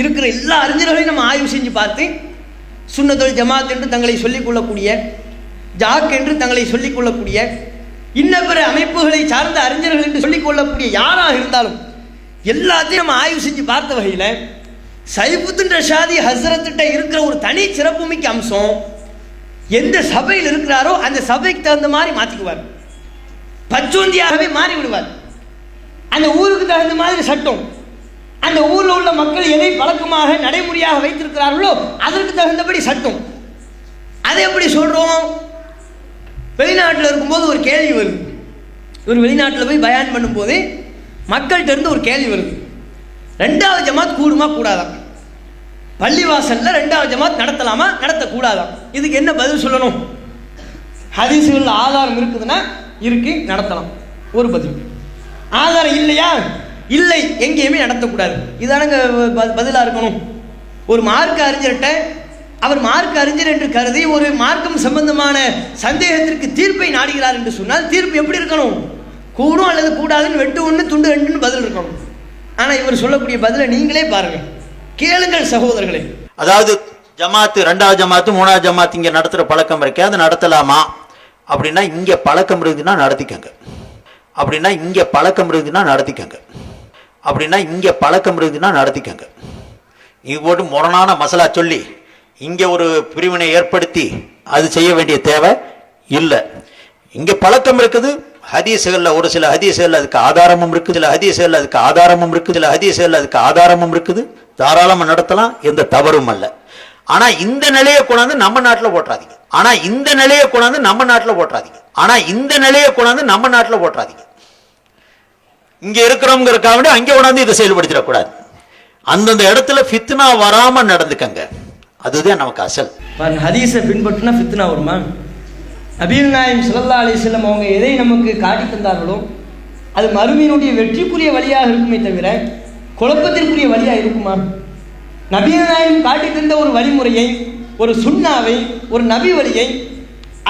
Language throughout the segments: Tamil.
இருக்கிற எல்லா அறிஞர்களையும் நம்ம ஆய்வு செஞ்சு பார்த்து சுன்னதொல் ஜமாத் என்று தங்களை சொல்லிக் கொள்ளக்கூடிய ஜாக் என்று தங்களை சொல்லிக் கொள்ளக்கூடிய இன்ன பிற அமைப்புகளை சார்ந்த அறிஞர்கள் என்று சொல்லிக் கொள்ளக்கூடிய யாராக இருந்தாலும் எல்லாத்தையும் நம்ம ஆய்வு செஞ்சு பார்த்த வகையில் சைபுத்தின் ரஷாதி ஹசரத்திட்ட இருக்கிற ஒரு தனி சிறப்புமிக்க அம்சம் எந்த சபையில் இருக்கிறாரோ அந்த சபைக்கு தகுந்த மாதிரி மாற்றிக்குவார் பச்சோந்தியாகவே மாறி விடுவார் அந்த ஊருக்கு தகுந்த மாதிரி சட்டம். அந்த ஊரில் உள்ள மக்கள் எதை பழக்கமாக நடைமுறையாக வைத்திருக்கிறார்களோ அதற்கு தகுந்தபடி சட்டம். அதை எப்படி சொல்கிறோம் வெளிநாட்டில் இருக்கும்போது ஒரு கேள்வி வருது. ஒரு வெளிநாட்டில் போய் பயான் பண்ணும்போது மக்கள்கிட்ட இருந்து ஒரு கேள்வி வருது. ரெண்டாவது ஜமாத் கூடுமா கூடாதாம் பள்ளிவாசலில் ரெண்டாவது ஜமாத் நடத்தலாமா நடத்தக்கூடாதாம் இதுக்கு என்ன பதில் சொல்லணும்? ஹதீசுகளில் ஆதாரம் இருக்குதுன்னா இருக்கு நடத்தலாம். ஒரு பதில். ஆதாரம் இல்லையா? இல்லை எங்கேயுமே நடத்தக்கூடாது. இதானங்க ப- இருக்கணும். ஒரு மார்க் அறிஞர்கிட்ட அவர் மார்க் அறிஞர் என்று கருதி ஒரு மார்க்கம் சம்பந்தமான சந்தேகத்திற்கு தீர்ப்பை நாடுகிறார் என்று சொன்னால் தீர்ப்பு எப்படி இருக்கணும்? கூடும் அல்லது கூடாதுன்னு வெட்டு ஒன்று துண்டு ரெண்டுன்னு பதில் இருக்கணும். ஆனால் இவர் சொல்லக்கூடிய பதிலை நீங்களே பாருங்கள் கேளுங்கள் சகோதரர்களே. அதாவது ஜமாத்து ரெண்டாவது ஜமாத்து மூணாவது ஜமாத்து இங்கே நடத்துகிற பழக்கம் இருக்கே அதை நடத்தலாமா? அப்படின்னா இங்கே பழக்கம் இருக்குதுன்னா நடத்திக்கங்க. அப்படின்னா இங்கே பழக்கம் இருக்குதுன்னா நடத்திக்கங்க. அப்படின்னா இங்கே பழக்கம் இருக்குதுன்னா நடத்திக்கங்க. இது போட்டு முரணான மசாலா சொல்லி இங்கே ஒரு பிரிவினை ஏற்படுத்தி அது செய்ய வேண்டிய தேவை இல்லை. இங்கே பழக்கம் இருக்குது ஹதீசுகளில் ஒரு சில ஹதீசுகள் அதுக்கு ஆதாரமும் இருக்குது சில ஹதீசுகள் அதுக்கு ஆதாரமும் இருக்குது சில ஹதீசுகள் அதுக்கு ஆதாரமும் இருக்குது. தாராளமாக நடத்தலாம் எந்த தவறும் அல்ல. ஆனால் இந்த நிலையை கொண்டாந்து நம்ம நாட்டில் போட்டுறாதீங்க ஆனால் இந்த நிலையை கொண்டாந்து நம்ம நாட்டில் போட்டுறாதீங்க ஆனால் இந்த நிலையை கொண்டாந்து நம்ம நாட்டில் போட்டுறாதீங்க இங்கே இருக்கிறவங்கிறக்காக வேண்டி அங்கே உணர்ந்து இதை செயல்படுத்திடக்கூடாது. அந்தந்த இடத்துல ஃபித்னா வராமல் நடந்துக்கங்க. அதுதான் நமக்கு அசல். பாருங்க ஹதீஸை பின்பற்றினா ஃபித்னா வருமா? நபீல் நாயம் சுல்லா அலைஹி அவங்க எதை நமக்கு காட்டி தந்தார்களோ அது மறுமையினுடைய வெற்றிக்குரிய வழியாக இருக்குமே தவிர குழப்பத்திற்குரிய வழியாக இருக்குமா? நபீல் நாயம் காட்டி தந்த ஒரு வழிமுறையை ஒரு சுண்ணாவை ஒரு நபி வழியை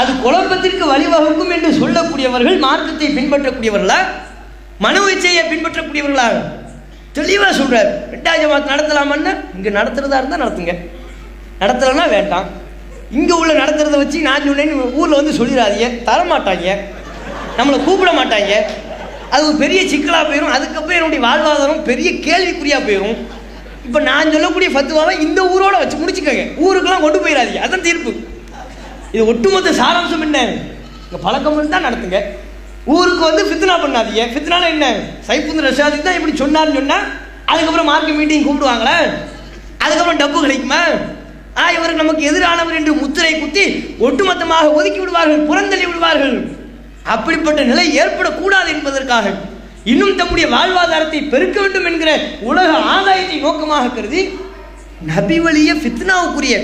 அது குழப்பத்திற்கு வழிவகுக்கும் என்று சொல்லக்கூடியவர்கள் மார்க்கத்தை பின்பற்றக்கூடியவர்களா? மனு இச்சையை பின்பற்றக்கூடியவர்களாக தெளிவாக சொல்கிறார் ரெண்டாவது ஜமாத் நடத்தலாமான்னு? இங்கே நடத்துறதா இருந்தால் நடத்துங்க. நடத்தலைன்னா வேண்டாம். இங்கே உள்ள நடத்துறத வச்சு நான் சொன்னேன்னு ஊரில் வந்து சொல்லிடாதீங்க தரமாட்டாங்க. நம்மளை கூப்பிட மாட்டாங்க. அது ஒரு பெரிய சிக்கலாக போயிடும் அதுக்கப்புறம் என்னுடைய வாழ்வாதாரம் பெரிய கேள்விக்குறியாக போயிடும் இப்போ நான் சொல்லக்கூடிய ஃபத்துவாவை இந்த ஊரோட வச்சு முடிச்சுக்கோங்க. ஊருக்கெல்லாம் கொண்டு போயிடாதீங்க அதான் தீர்ப்பு. இது ஒட்டுமொத்த சாராம்சம் என்ன? இங்கே பழக்கம் தான் நடத்துங்க. ஊருக்கு வந்து ஃபித்னா பண்ணாதீங்க. ஃபித்னால என்ன? சைஃபுந்து ரஷாதி தான் இப்படி சொன்னார்னு சொன்னால் அதுக்கப்புறம் மார்க்கெட் மீட்டிங் கூப்பிடுவாங்களே? அதுக்கப்புறம் டப்பு கிடைக்குமா? ஆ இவர் நமக்கு எதிரானவர் என்று முத்திரை குத்தி ஒட்டுமொத்தமாக ஒதுக்கி விடுவார்கள் புறந்தள்ளி விடுவார்கள். அப்படிப்பட்ட நிலை ஏற்படக்கூடாது என்பதற்காக இன்னும் தம்முடைய வாழ்வாதாரத்தை பெருக்க வேண்டும் என்கிற உலக ஆதாயத்தை நோக்கமாக கருதி நபி வழிய ஃபித்னாவுக்குரிய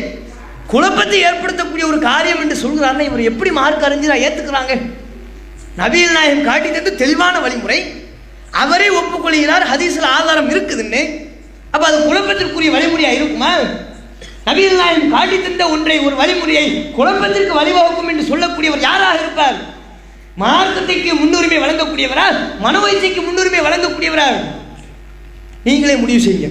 குழப்பத்தை ஏற்படுத்தக்கூடிய ஒரு காரியம் என்று சொல்கிறார்கள் இவர் எப்படி மார்க் அறிஞரா ஏற்றுக்கிறாங்க நவீன நாயகம் காட்டி தந்து தெளிவான வழிமுறை அவரே ஒப்புக்கொள்கிறார் ஹதீஸில் ஆதாரம் இருக்குதுன்னு. அப்போ அது குழப்பத்திற்குரிய வழிமுறையாக இருக்குமா? நவீன நாயகம் காட்டி தந்த ஒன்றை ஒரு வழிமுறையை குழப்பத்திற்கு வழிவகுக்கும் என்று சொல்லக்கூடியவர் யாராக இருப்பார்? மார்க்கத்தைக்கு முன்னுரிமை வழங்கக்கூடியவரா? மனோவைச்சைக்கு முன்னுரிமை வழங்கக்கூடியவரா? நீங்களே முடிவு செய்யுங்க.